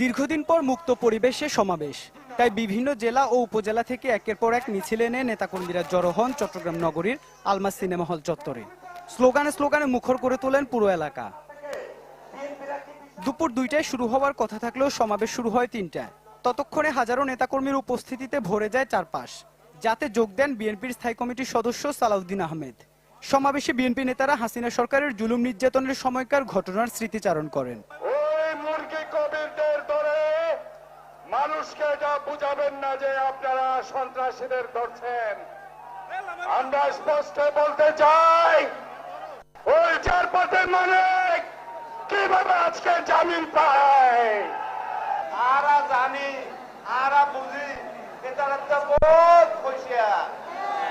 দীর্ঘদিন পর মুক্ত পরিবেশে সমাবেশ। তাই বিভিন্ন জেলা ও উপজেলা থেকে একের পর এক মিছিল এনে নেতাকর্মীরা জড়ো হন চট্টগ্রাম নগরীর আলমাস সিনেমা হল চত্বরে। স্লোগানে স্লোগানে মুখর করে তোলেন পুরো এলাকা। দুপুর দুইটায় শুরু হওয়ার কথা থাকলেও সমাবেশ শুরু হয় তিনটায়। ততক্ষণে হাজারো নেতাকর্মীর উপস্থিতিতে ভরে যায় চারপাশ। যাতে যোগ দেন বিএনপির স্থায়ী কমিটির সদস্য সালাউদ্দিন আহমেদ। সমাবেশে বিএনপি নেতারা হাসিনা সরকারের জুলুম নির্যাতনের সময়কার ঘটনার স্মৃতিচারণ করেন। মানুষকে আমরা স্পষ্ট বলতে চাই আজকে জামিন পায়। আরা জানি আরা বুঝি এটার একটা বহুত পয়সা।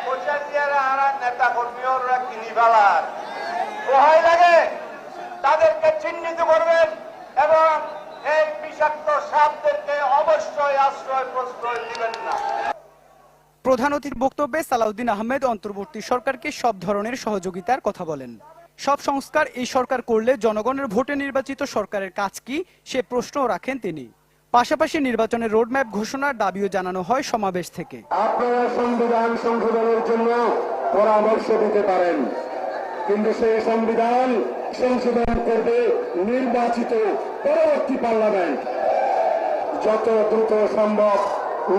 পয়সা দিয়ে আরা নেতা কর্মীরা কিনি ফেলার ভয় লাগে তাদেরকে চিহ্নিত করবেন এবং এই বিষাক্ত সাপদেরকে অবশ্যই আশ্রয় প্রশ্রয় দিবেন না। প্রধান অতিথির বক্তব্যে সালাউদ্দিন আহমেদ অন্তর্বর্তী সরকারকে সব ধরনের সহযোগিতার কথা বলেন। সব সংস্কার এই সরকার করলে জনগণের ভোটে নির্বাচিত সরকারের কাজ কি, সে প্রশ্নও রাখেন তিনি। পাশাপাশি নির্বাচনের রোডম্যাপ ঘোষণার দাবিও জানানো হয় সমাবেশ থেকে। আপনারা সংবিধান সংশোধনের জন্য পরামর্শ দিতে পারেন, কিন্তু সেই সংবিধান সংশোধন করবে নির্বাচিত পরবর্তী পার্লামেন্ট। যত দ্রুত সম্ভব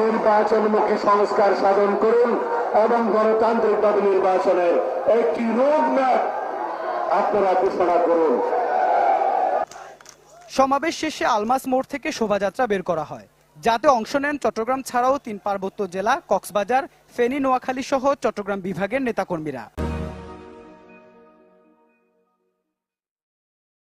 নির্বাচনমুখী সংস্কার সাধন করুন এবং গণতান্ত্রিকভাবে নির্বাচনের একটি রোডম্যাপ আপনারা ঘোষণা করুন। সমাবেশ শেষে আলমাস মোড় থেকে শোভাযাত্রা বের করা হয়। যাতে অংশ নেন চট্টগ্রাম ছাড়াও তিন পার্বত্য জেলা, কক্সবাজার, ফেনী, নোয়াখালী সহ চট্টগ্রাম বিভাগের নেতাকর্মীরা।